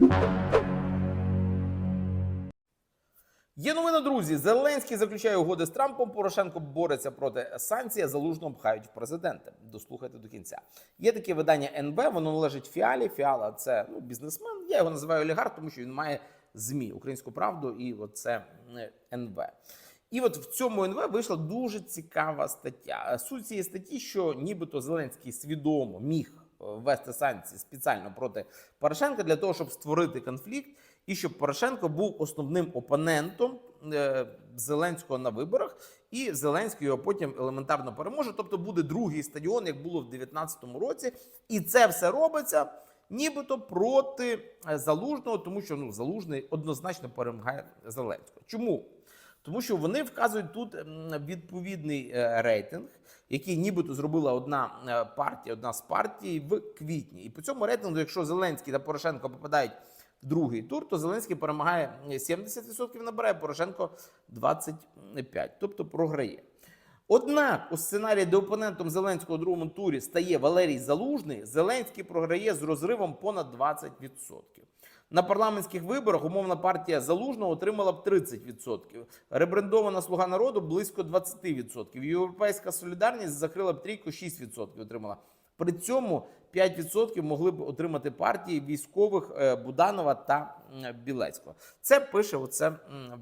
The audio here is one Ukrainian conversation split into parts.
Є новина, друзі. Зеленський заключає угоди з Трампом. Порошенко бореться проти санкцій, а залужного пхають президенти. Дослухайте до кінця. Є таке видання НБ, воно належить Фіалі. Фіала це ну, бізнесмен. Я його називаю олігарх, тому що він має ЗМІ, українську правду, і оце е, НБ. І от в цьому НВ вийшла дуже цікава стаття. Суть цієї статті, що нібито Зеленський свідомо міг ввести санкції спеціально проти Порошенка для того, щоб створити конфлікт, і щоб Порошенко був основним опонентом е, Зеленського на виборах, і Зеленський його потім елементарно переможе. Тобто буде другий стадіон, як було в 2019 році, і це все робиться. Нібито проти е, залужного, тому що ну залужний однозначно перемагає Зеленського. Чому? Тому що вони вказують тут відповідний е, рейтинг, який нібито зробила одна е, партія, одна з партій в квітні. І по цьому рейтингу, якщо Зеленський та Порошенко попадають в другий тур, то Зеленський перемагає 70% набирає, Порошенко 25%, тобто програє. Однак у сценарії, де опонентом Зеленського у другому турі стає Валерій Залужний, Зеленський програє з розривом понад 20%. На парламентських виборах умовна партія Залужного отримала б 30%. Ребрендована Слуга народу близько 20%. Європейська солідарність закрила б трійку 6% отримала. При цьому 5% могли б отримати партії військових е, Буданова та Білецького. Це пише оце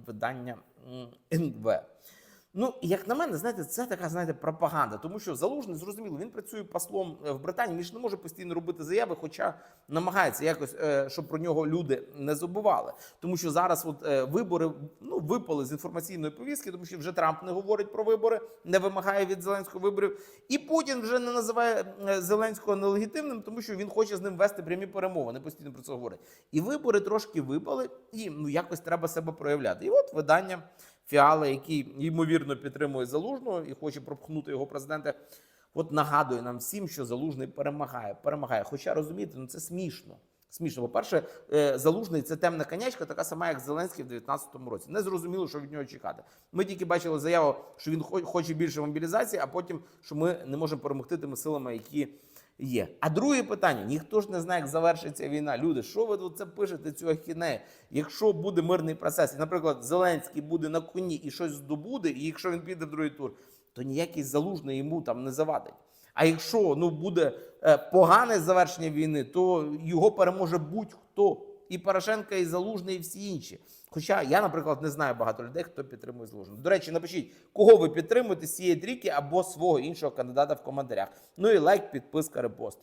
видання НВ. Ну, як на мене, знаєте, це така знаєте пропаганда, тому що залужний зрозуміло, він працює послом е, в Британії. Він ж не може постійно робити заяви, хоча намагається якось, е, щоб про нього люди не забували. Тому що зараз от е, вибори ну випали з інформаційної повістки, тому що вже Трамп не говорить про вибори, не вимагає від Зеленського виборів, і Путін вже не називає Зеленського нелегітимним, тому що він хоче з ним вести прямі перемовини. Постійно про це говорить. І вибори трошки випали, і ну якось треба себе проявляти. І от видання. Фіала, який ймовірно підтримує залужного і хоче пропхнути його президента. От нагадує нам всім, що залужний перемагає. Перемагає. Хоча розумієте, ну це смішно. Смішно. По-перше, е, залужний це темна конячка, така сама, як Зеленський в 2019 році. Не зрозуміло, що від нього чекати. Ми тільки бачили заяву, що він хо- хоче більше мобілізації, а потім, що ми не можемо перемогти тими силами, які є. А друге питання: ніхто ж не знає, як завершиться війна. Люди, що ви це пишете? Цю ахінею? Якщо буде мирний процес, і, наприклад, Зеленський буде на коні і щось здобуде, і якщо він піде в другий тур, то ніякий залужний йому там не завадить. А якщо ну буде е, погане завершення війни, то його переможе будь-хто. І Порошенка, і Залужний, і всі інші. Хоча я, наприклад, не знаю багато людей, хто підтримує Залужного. До речі, напишіть, кого ви підтримуєте з цієї трійки або свого іншого кандидата в коментарях. Ну і лайк, підписка, репост.